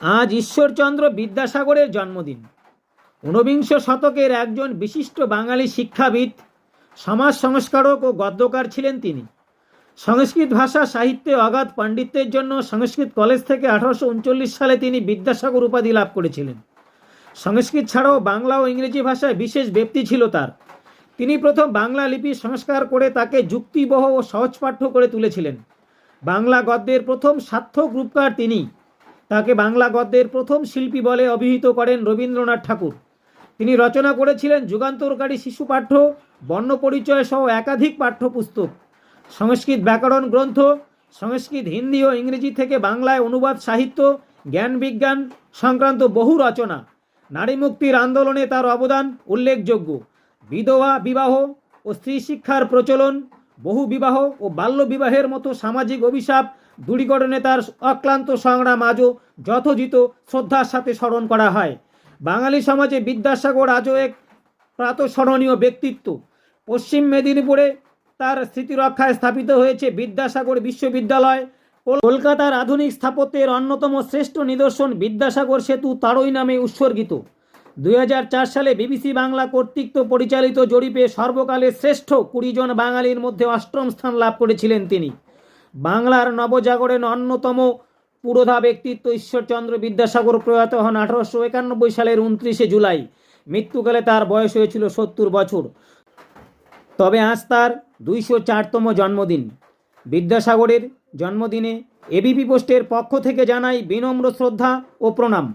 আজ ঈশ্বরচন্দ্র বিদ্যাসাগরের জন্মদিন। ঊনবিংশ শতকের একজন বিশিষ্ট বাঙালি শিক্ষাবিদ, সমাজ সংস্কারক ও গদ্যকার ছিলেন তিনি। সংস্কৃত ভাষা সাহিত্যে অগাধ পাণ্ডিত্যের জন্য সংস্কৃত কলেজ থেকে আঠারোশো উনচল্লিশ সালে তিনি বিদ্যাসাগর উপাধি লাভ করেছিলেন। সংস্কৃত ছাড়াও বাংলা ও ইংরেজি ভাষায় বিশেষ ব্যক্তি ছিল তার। তিনি প্রথম বাংলা লিপি সংস্কার করে তাকে যুক্তিবহ ও সহজপাঠ্য করে তুলেছিলেন। বাংলা গদ্যের প্রথম সার্থক রূপকার তিনি। তাকে বাংলা গদ্যের প্রথম শিল্পী বলে অভিহিত করেন রবীন্দ্রনাথ ঠাকুর। তিনি রচনা করেছিলেন যুগান্তরকারী শিশু পাঠ্য বর্ণপরিচয় সহ একাধিক পাঠ্যপুস্তক। সংস্কৃত ব্যাকরণ গ্রন্থ, সংস্কৃত হিন্দি ও ইংরেজি থেকে বাংলায় অনুবাদ সাহিত্য, জ্ঞান বিজ্ঞান সংক্রান্ত বহু রচনা। নারী মুক্তির আন্দোলনে তার অবদান উল্লেখযোগ্য। বিধবা বিবাহ ও স্ত্রী শিক্ষার প্রচলন, বহু বিবাহ ও বাল্য বিবাহের মতো সামাজিক অভিশাপ দূরীকরণে তার অক্লান্ত সংগ্রাম আজও যথোচিত শ্রদ্ধার সাথে স্মরণ করা হয়। বাঙালি সমাজে বিদ্যাসাগর আজও এক প্রাতঃস্মরণীয় ব্যক্তিত্ব। পশ্চিম মেদিনীপুরে তার স্মৃতিরক্ষায় স্থাপিত হয়েছে বিদ্যাসাগর বিশ্ববিদ্যালয়। কল- কলকাতার আধুনিক স্থাপত্যের অন্যতম শ্রেষ্ঠ নিদর্শন বিদ্যাসাগর সেতু তারই নামে উৎসর্গিত। দুই হাজার চার সালে বিবিসি বাংলা কর্তৃক পরিচালিত জরিপে সর্বকালের শ্রেষ্ঠ কুড়ি জন বাঙালির মধ্যে অষ্টম স্থান লাভ করেছিলেন তিনি। বাংলার নবজাগরের অন্যতম পুরোধা ব্যক্তিত্ব ঈশ্বরচন্দ্র বিদ্যাসাগর প্রয়াত হন আঠারোশো একানব্বই সালের উনত্রিশে জুলাই। মৃত্যুকালে তার বয়স হয়েছিল সত্তর বছর। তবে আজ তার দুইশো চারতম জন্মদিন। বিদ্যাসাগরের জন্মদিনে এবিপি পোস্টের পক্ষ থেকে জানাই বিনম্র শ্রদ্ধা ও প্রণাম।